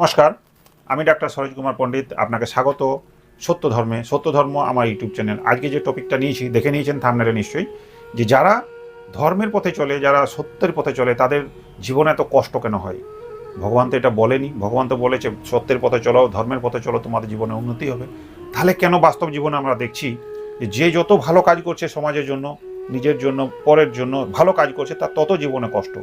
নমস্কার, আমি ডাক্তার সরোজ কুমার পণ্ডিত, আপনাকে স্বাগত। সত্য ধর্মে, সত্য ধর্ম আমার ইউটিউব চ্যানেল। আজকে যে টপিকটা নিয়েছি, দেখে নিয়েছেন থামনেলে নিশ্চয়ই, যে যারা ধর্মের পথে চলে, যারা সত্যের পথে চলে, তাদের জীবনে এত কষ্ট কেন হয়? ভগবান তো এটা বলেনি। ভগবান তো বলেছে, সত্যের পথে চলো, ধর্মের পথে চলো, তোমাদের জীবনে উন্নতি হবে। তাহলে কেন বাস্তব জীবনে আমরা দেখছি যে যে যত ভালো কাজ করছে সমাজের জন্য, নিজের জন্য, পরের জন্য ভালো কাজ করছে, তার তত জীবনে কষ্ট।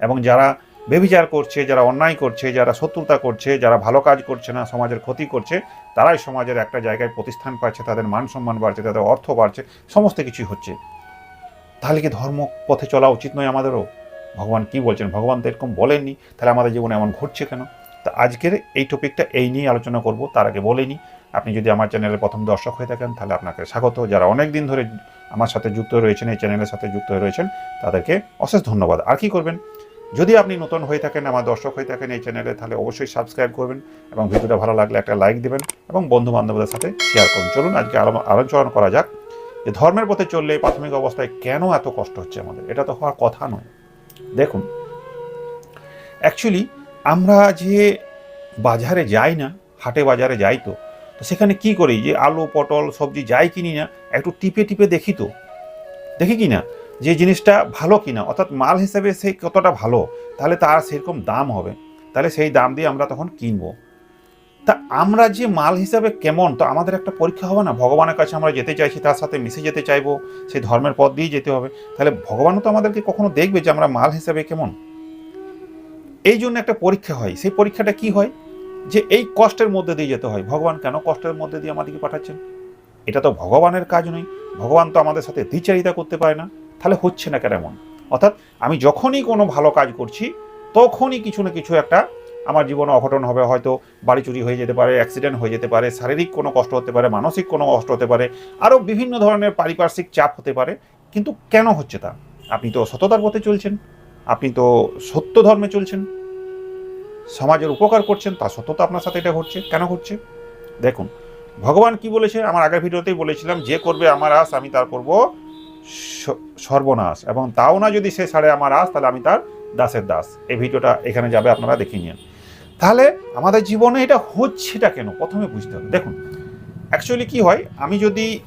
এবং যারা বেবিচার করছে, যারা অন্যায় করছে, যারা শত্রুতা করছে, যারা ভালো কাজ করছে না, সমাজের ক্ষতি করছে, তারাই সমাজের একটা জায়গায় প্রতিষ্ঠান পাচ্ছে, তাদের মান সম্মান বাড়ছে, তাদের অর্থ বাড়ছে, সমস্ত কিছুই হচ্ছে। তাহলে কি ধর্ম পথে চলা উচিত নয় আমাদেরও? ভগবান কি বলছেন? ভগবান তো এরকম বলেননি, তাহলে আমাদের জীবনে এমন ঘটছে কেন? তা আজকের এই টপিকটা এই নিয়ে আলোচনা করব, তার আগে বলেনি আপনি যদি আমার চ্যানেলের প্রথম দর্শক হয়ে থাকেন, তাহলে আপনাকে স্বাগত। যারা অনেক দিন ধরে আমার সাথে যুক্ত রয়েছেন, এই চ্যানেলের সাথে যুক্ত হয়ে রয়েছেন, তাদেরকে অশেষ ধন্যবাদ। আর কি করবেন? যদি আপনি নতুন হয়ে থাকেন, আমার দর্শক হয়ে থাকেন এই চ্যানেলে তাহলে অবশ্যই সাবস্ক্রাইব করবেন এবং ভিডিওটা ভালো লাগলে একটা লাইক দেবেন এবং বন্ধু বান্ধবদের সাথে শেয়ার করুন। চলুন আজকে আলো- আলোচনা করা যাক যে ধর্মের পথে চললে প্রাথমিক অবস্থায় কেন এত কষ্ট হচ্ছে আমাদের? এটা তো হওয়ার কথা নয়। দেখুন অ্যাকচুয়ালি আমরা যে বাজারে যাই না, হাটে বাজারে যাই তো তো সেখানে কি করি? যে আলু, পটল, সবজি যাই কিনি না, একটু টিপে টিপে দেখি তো। দেখি কি না? যে জিনিসটা ভালো কিনা, অর্থাৎ মাল হিসেবে সেই কতটা ভালো, তাহলে তার সেরকম দাম হবে। তাহলে সেই দাম দিয়ে আমরা তখন কিনবো। তা আমরা যে মাল হিসাবে কেমন, তো আমাদের একটা পরীক্ষা হবে না? ভগবানের কাছে আমরা যেতে চাইছি, তার সাথে মিশে যেতে চাইব, সেই ধর্মের পথ দিয়ে যেতে হবে। তাহলে ভগবানও তো আমাদেরকে কখনো দেখবে যে আমরা মাল হিসাবে কেমন? এই জন্য একটা পরীক্ষা হয়। সেই পরীক্ষাটা কি হয়? যে এই কষ্টের মধ্যে দিয়ে যেতে হয়। ভগবান কেন কষ্টের মধ্যে দিয়ে আমাদেরকে পাঠাচ্ছেন? এটা তো ভগবানের কাজ নয়। ভগবান তো আমাদের সাথে দ্বিচারিতা করতে পারে না। তাহলে হচ্ছে না কেন এমন? অর্থাৎ আমি যখনই কোনো ভালো কাজ করছি, তখনই কিছু না কিছু একটা আমার জীবনে অঘটন হবে। হয়তো বাড়ি চুরি হয়ে যেতে পারে অ্যাক্সিডেন্ট হয়ে যেতে পারে, শারীরিক কোনো কষ্ট হতে পারে, মানসিক কোনো কষ্ট হতে পারে, আরও বিভিন্ন ধরনের পারিপার্শ্বিক চাপ হতে পারে। কিন্তু কেন হচ্ছে তা? আপনি তো সততার পথে চলছেন, আপনি তো সত্য ধর্মে চলছেন। সমাজের উপকার করছেন তা সত্য তো আপনার সাথে এটা ঘটছে। কেন ঘটছে? দেখুন, ভগবান কি বলেছে? আমার আগের ভিডিওতেই বলেছিলাম, যে করবে আমার আস, আমি তার করব। সর্বনাশ। এবং তাও না যদি সে ছাড়ে আমার আস, তাহলে আমি তার দাসের দাস। এই ভিডিওটা এখানে যাবে, আপনারা দেখে নিন। তাহলে আমাদের জীবনে এটা হচ্ছেটা কেন? প্রথমে বুঝতে হবে। দেখুন অ্যাকচুয়ালি কি হয়, আমি যদি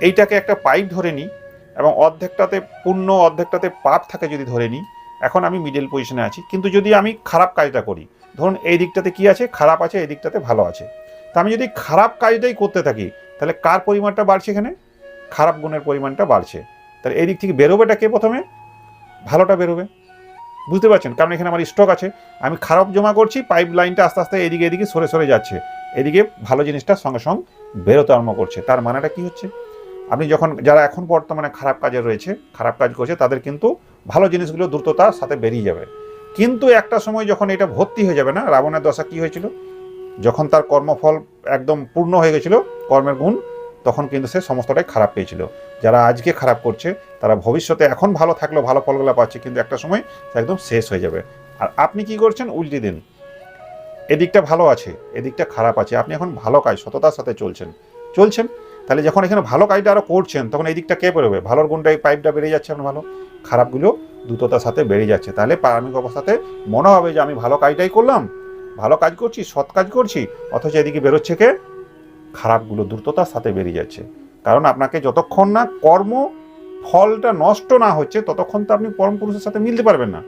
এইটাকে একটা পাইপ ধরে নিই, এবং অর্ধেকটাতে, পূর্ণ অর্ধেকটাতে পাপ থাকে যদি ধরে নিই, এখন আমি মিডল পজিশনে আছি। কিন্তু যদি আমি খারাপ কাজটা করি, ধরুন এই দিকটাতে কি আছে? খারাপ আছে, এই দিকটাতে ভালো আছে। তা আমি যদি খারাপ কাজটাই করতে থাকি, তাহলে কার পরিমাণটা বাড়ছে এখানে? খারাপ গুণের পরিমাণটা বাড়ছে। তাহলে এই দিক থেকে বেরোবেটা কে প্রথমে? ভালোটা বেরোবে। বুঝতে পারছেন? কারণ এখানে আমার স্টক আছে। আমি খারাপ জমা করছি পাইপ লাইনটা আস্তে আস্তে এদিকে এদিকে সরে সরে যাচ্ছে। এদিকে ভালো জিনিসটা সঙ্গে সঙ্গে বেরোতে আরম্ভ করছে। তার মানেটা কি হচ্ছে? আপনি যখন, যারা এখন বর্তমানে খারাপ কাজে রয়েছে, খারাপ কাজ করছে, তাদের কিন্তু ভালো জিনিসগুলো দ্রুততার সাথে বেরিয়ে যাবে। কিন্তু একটা সময় যখন এটা ভর্তি হয়ে যাবে না, রাবণের দশা কি হয়েছিল? যখন তার কর্মফল একদম পূর্ণ হয়ে গেছিল, কর্মের গুণ তখন কিন্তু সে সমস্তটাই খারাপ পেয়েছিল। যারা আজকে খারাপ করছে, তারা ভবিষ্যতে এখন ভালো থাকলেও ভালো ফলগুলো পাচ্ছে, কিন্তু একটা সময় একদম শেষ হয়ে যাবে। আর আপনি কি করছেন? উল্টি দিন। এদিকটা ভালো আছে, এদিকটা খারাপ আছে। আপনি এখন ভালো কাজ, সততার সাথে চলছেন। চলছেন? তাহলে যখন এখানে ভালো কাজটা আরও করছেন, তখন এই দিকটা কে বেরোবে ভালোর গুণটা এই পাইপটা বেড়ে যাচ্ছে আপনার ভালো। খারাপগুলো দ্রুততার সাথে বেড়ে যাচ্ছে। তাহলে প্রারম্ভিক অবস্থাতে মনে হবে যে, আমি ভালো কাজটাই করলাম। ভালো কাজ করছি, সৎ কাজ করছি, অথচ এদিকে বেরোচ্ছে কে? খারাপগুলো দ্রুততার সাথে বেরিয়ে যাচ্ছে। কারণ আপনাকে যতক্ষণ না কর্ম ফলটা নষ্ট না হচ্ছে, ততক্ষণ তো আপনি পরম পুরুষের সাথে মিলতে পারবেন না।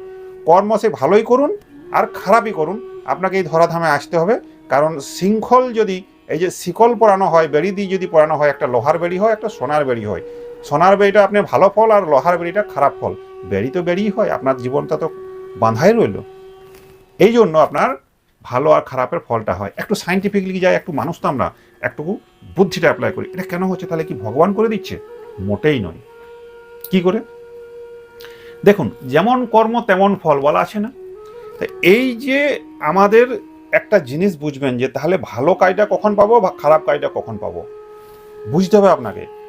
কর্ম সে ভালোই করুন আর খারাপই করুন। আপনাকে এই ধরাধামে আসতে হবে। কারণ শৃঙ্খল যদি, এই যে শিকল পরানো হয়, বেড়ি দিয়ে যদি পরানো হয়, একটা লোহার বেড়ি হয়, একটা সোনার বেড়ি হয়। সোনার বেড়িটা আপনি ভালো ফল আর লোহার বেড়িটা খারাপ ফল। বেড়ি তো বেড়িই হয়, আপনার জীবনটা তো বাঁধাই রইল। এই জন্য আপনার ভালো আর খারাপের ফলটা হয়। একটু সাইন্টিফিকলি যাই, একটু মানুষ তো আমরা, একটুকু বুদ্ধিটা অ্যাপ্লাই করি। এটা কেন হচ্ছে? তাহলে কি ভগবান করে দিচ্ছে? মোটেই নয়। কি করে? দেখুন, যেমন কর্ম তেমন ফল বলা আছে না। তা এই যে আমাদের একটা জিনিস বুঝবেন যে তাহলে ভালো কাজটা কখন পাবো বা খারাপ কাজটা কখন পাবো? বুঝতে হবে আপনাকে।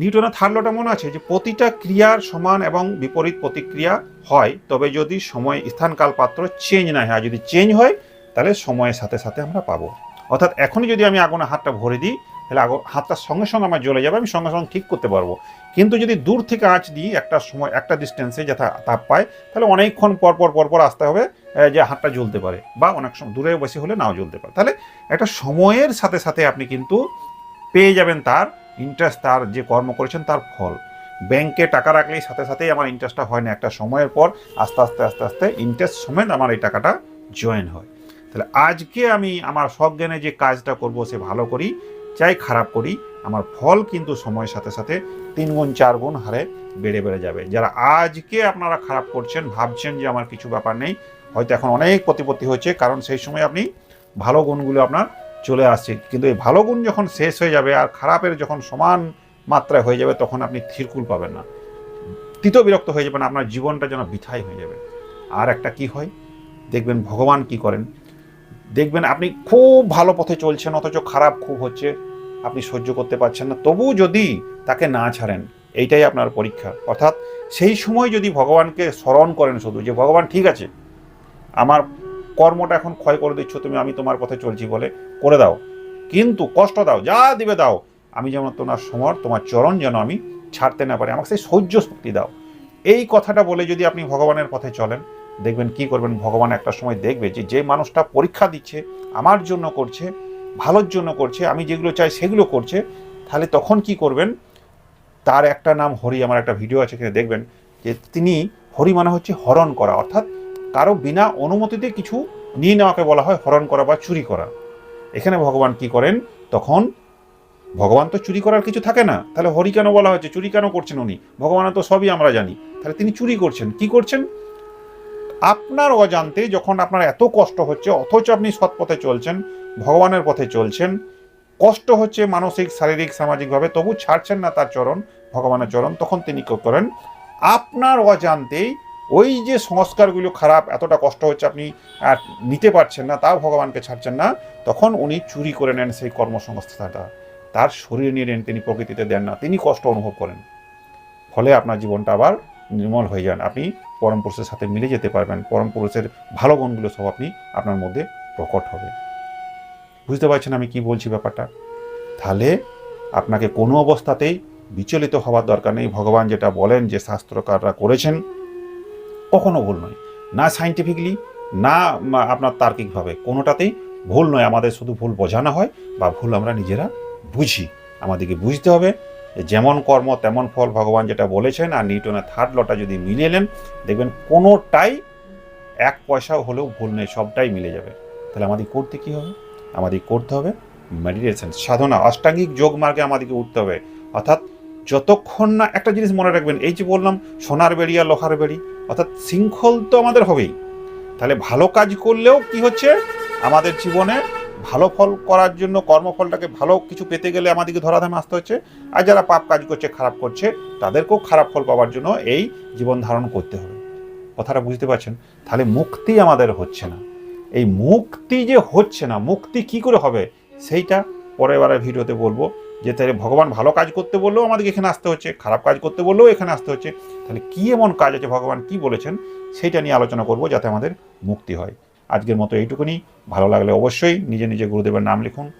নিউটনের থার্ড লটা মনে আছে যে প্রতিটা ক্রিয়ার সমান এবং বিপরীত প্রতিক্রিয়া হয়, তবে যদি সময় স্থানকাল পাত্র চেঞ্জ না হয় যদি চেঞ্জ হয়, তাহলে সময়ের সাথে সাথে আমরা পাবো। অর্থাৎ এখনই যদি আমি আগুনে হাতটা ভরে দিই, তাহলে আগুন, হাতটা সঙ্গে সঙ্গে আমার জ্বলে যাবে, আমি সঙ্গে সঙ্গে ঠিক করতে পারব। কিন্তু যদি দূর থেকে আঁচ দিই, একটা সময়, একটা ডিস্টেন্সে যথা তাপ পায়, তাহলে অনেকক্ষণ পর পর পর পর আসতে হবে যে হাতটা জ্বলতে পারে, বা অনেক সময় দূরে বেশি হলে নাও জ্বলতে পারে। তাহলে একটা সময়ের সাথে সাথে আপনি কিন্তু পেয়ে যাবেন তার ইন্টারেস্ট তার যে কর্ম করেছেন তার ফল। ব্যাংকে টাকা রাখলেই সাথে সাথেই আমার ইন্টারেস্টটা হয় না। একটা সময়ের পর আস্তে আস্তে আস্তে আস্তে ইন্টারেস্ট সমেত আমার এই টাকাটা জয়েন হয়। তাহলে আজকে আমি আমার সজ্ঞানে যে কাজটা করব, সে ভালো করি, চাই খারাপ করি, আমার ফল কিন্তু সময়ের সাথে সাথে তিন গুণ, চার গুণ হারে বেড়ে বেড়ে যাবে। যারা আজকে আপনারা খারাপ করছেন, ভাবছেন যে আমার কিছু ব্যাপার নেই, হয়তো এখন অনেক প্রতিপত্তি হচ্ছে, কারণ সেই সময় আপনি ভালো গুণগুলো আপনার চলে আসছে। কিন্তু এই ভালো গুণ যখন শেষ হয়ে যাবে আর খারাপের যখন সমান মাত্রায় হয়ে যাবে, তখন আপনি থিরকুল পাবেন না। তিত বিরক্ত হয়ে যাবেন, আপনার জীবনটা যেন বিথাই হয়ে যাবে। আর একটা কি হয়? দেখবেন ভগবান কি করেন? দেখবেন আপনি খুব ভালো পথে চলছেন, অথচ খারাপ খুব হচ্ছে, আপনি সহ্য করতে পারছেন না। তবু যদি তাকে না ছাড়েন, এইটাই আপনার পরীক্ষা। অর্থাৎ সেই সময় যদি ভগবানকে স্মরণ করেন শুধু যে, ভগবান ঠিক আছে, আমার কর্মটা এখন ক্ষয় করে দিচ্ছ, তুমি আমি তোমার পথে চলছি বলে করে দাও। কিন্তু কষ্ট দাও, যা দিবে দাও। আমি যেমন তোমার সমর, তোমার চরণ যেন আমি ছাড়তে না পারি, আমাকে সেই সহ্য শক্তি দাও। এই কথাটা বলে যদি আপনি ভগবানের পথে চলেন, দেখবেন কি করবেন? ভগবান একটা সময় দেখবে যে যে মানুষটা পরীক্ষা দিচ্ছে, আমার জন্য করছে, ভালোর জন্য করছে, আমি যেগুলো চাই সেগুলো করছে, তাহলে তখন কি করবেন? তার একটা নাম হরি, আমার একটা ভিডিও আছে এখানে দেখবেন যে তিনি হরি মানে হচ্ছে হরণ করা, অর্থাৎ কারও বিনা অনুমতিতে কিছু নিয়ে নেওয়াকে বলা হয় হরণ করা বা চুরি করা। এখানে ভগবান কি করেন? তখন ভগবান তো চুরি করার কিছু থাকে না। তাহলে হরি কেন বলা হয়েছে? চুরি কেন করছেন উনি? ভগবানের তো সবই আমরা জানি। তাহলে তিনি চুরি করছেন। কি করছেন? আপনার অজান্তে যখন আপনার এত কষ্ট হচ্ছে, অথচ আপনি সৎ পথে চলছেন, ভগবানের পথে চলছেন, কষ্ট হচ্ছে মানসিক, শারীরিক, সামাজিকভাবে, তবু ছাড়ছেন না তার চরণ, ভগবানের চরণ, তখন তিনি করেন? আপনার অজান্তেই ওই যে সংস্কারগুলো খারাপ, এতটা কষ্ট হচ্ছে আপনি আর নিতে পারছেন না, তাও ভগবানকে ছাড়ছেন না, তখন উনি চুরি করে নেন সেই কর্মসংস্থাটা তার শরীর নিয়ে নেন, তিনি প্রকৃতিতে দেন না, তিনি কষ্ট অনুভব করেন। ফলে আপনার জীবনটা আবার নির্মল হয়ে যান। আপনি পরম পুরুষের সাথে মিলে যেতে পারবেন, পরম পুরুষের ভালো গুণগুলো সব আপনি আপনার মধ্যে প্রকট হবে। বুঝতে পারছেন আমি কি বলছি ব্যাপারটা? তাহলে আপনাকে কোনো অবস্থাতেই বিচলিত হওয়ার দরকার নেই। ভগবান যেটা বলেন, যে শাস্ত্রকাররা করেছেন কখনো ভুল নয়। না সাইন্টিফিকলি না আপনার তার্কিকভাবে। কোনোটাতেই ভুল নয়। আমাদের শুধু ভুল বোঝানো হয় বা ভুল আমরা নিজেরা বুঝি। আমাদেরকে বুঝতে হবে যেমন কর্ম, তেমন ফল ভগবান যেটা বলেছেন আর নিউটনের থার্ড লটা যদি মিলে নেন, দেখবেন কোনোটাই এক পয়সাও হলেও ভুল নেই সবটাই মিলে যাবে। তাহলে আমাদের করতে কি হবে? আমাদের করতে হবে মেডিটেশন সাধনা, অষ্টাঙ্গিক যোগ মার্গে আমাদেরকে উঠতে হবে। অর্থাৎ যতক্ষণ না, একটা জিনিস মনে রাখবেন, এই যে বললাম, সোনার বেড়ি আর লোহার বেড়ি অর্থাৎ শৃঙ্খল তো আমাদের হবেই। তাহলে ভালো কাজ করলেও কি হচ্ছে? আমাদের জীবনে ভালো ফল করার জন্য কর্মফলটাকে ভালো কিছু পেতে গেলে আমাদেরকে ধরাধামে আসতে হচ্ছে। আর যারা পাপ কাজ করছে, খারাপ করছে, তাদেরকেও খারাপ ফল পাওয়ার জন্য এই জীবন ধারণ করতে হবে। কথাটা বুঝতে পারছেন? তাহলে মুক্তি আমাদের হচ্ছে না। এই মুক্তি যে হচ্ছে না, মুক্তি কি করে হবে? সেইটা পরের বারের ভিডিওতে বলব। যে তাহলে ভগবান ভালো কাজ করতে বললেও আমাদেরকে এখানে আসতে হচ্ছে, খারাপ কাজ করতে বললেও এখানে আসতে হচ্ছে। তাহলে কী এমন কাজ আছে, ভগবান কি বলেছেন? সেইটা নিয়ে আলোচনা করব যাতে আমাদের মুক্তি হয়। আজকের মতো এইটুকুনি। ভালো লাগলে অবশ্যই নিজে নিজে গুরুদেবের নাম লিখুন।